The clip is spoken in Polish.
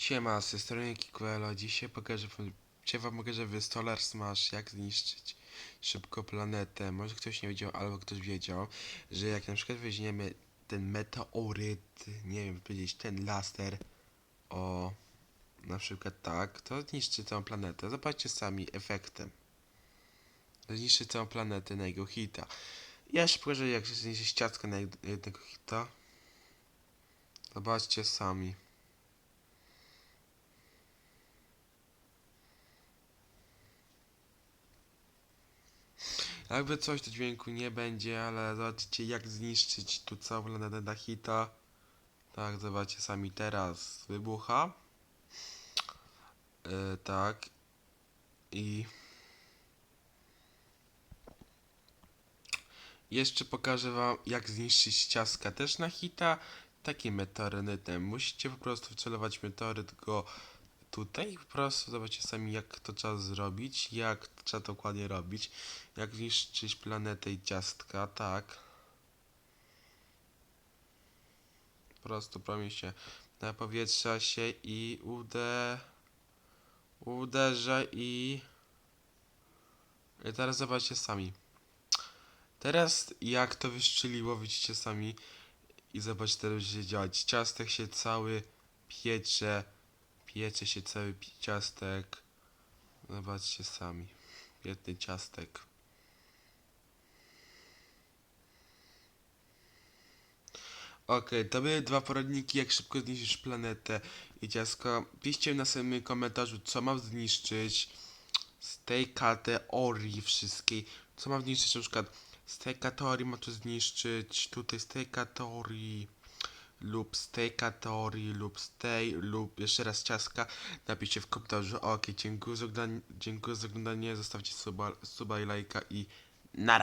Siema, z tej strony Kikuelo. Dzisiaj pokażę dzisiaj wam pokażę w Solar Smash jak zniszczyć szybko planetę. Może ktoś nie wiedział, albo ktoś wiedział, że jak na przykład weźmiemy ten meteoryt, nie wiem powiedzieć, ten laser, o na przykład tak, to zniszczy całą planetę. Zobaczcie sami efektem. Zniszczy całą planetę na jego hita. Ja się pokażę jak się zniszczy ciastkę na jed- jednego hita. Zobaczcie sami. Jakby coś to dźwięku nie będzie, ale zobaczcie jak zniszczyć tu całą na hita. Tak, zobaczcie sami teraz wybucha. Yy, tak. I jeszcze pokażę wam jak zniszczyć ciastka też na hita. Takim meteorytem. Musicie po prostu wcelować meteoryt go tutaj po prostu zobaczcie sami jak to trzeba zrobić, jak to trzeba dokładnie robić, jak zniszczyć planetę i ciastka, tak. Po prostu promień się napowietrza się i ude... uderza i... I teraz zobaczcie sami. Teraz jak to wystrzeliło, widzicie sami i zobaczcie teraz będzie działać. Ciastek się cały piecze. Piecze się cały ciastek. Zobaczcie sami. Biedny ciastek. Okej, to były dwa poradniki, jak szybko zniszczysz planetę i ciasko. Piszcie na samym komentarzu, co mam zniszczyć z tej kategorii wszystkiej. Co mam zniszczyć, na przykład z tej kategorii mam to zniszczyć, tutaj z tej kategorii lub z tej kategorii, lub z tej, lub jeszcze raz ciaska. Napiszcie w komentarzu. Ok, dziękuję za oglądanie, dziękuję za oglądanie. Zostawcie suba, suba i lajka i nara.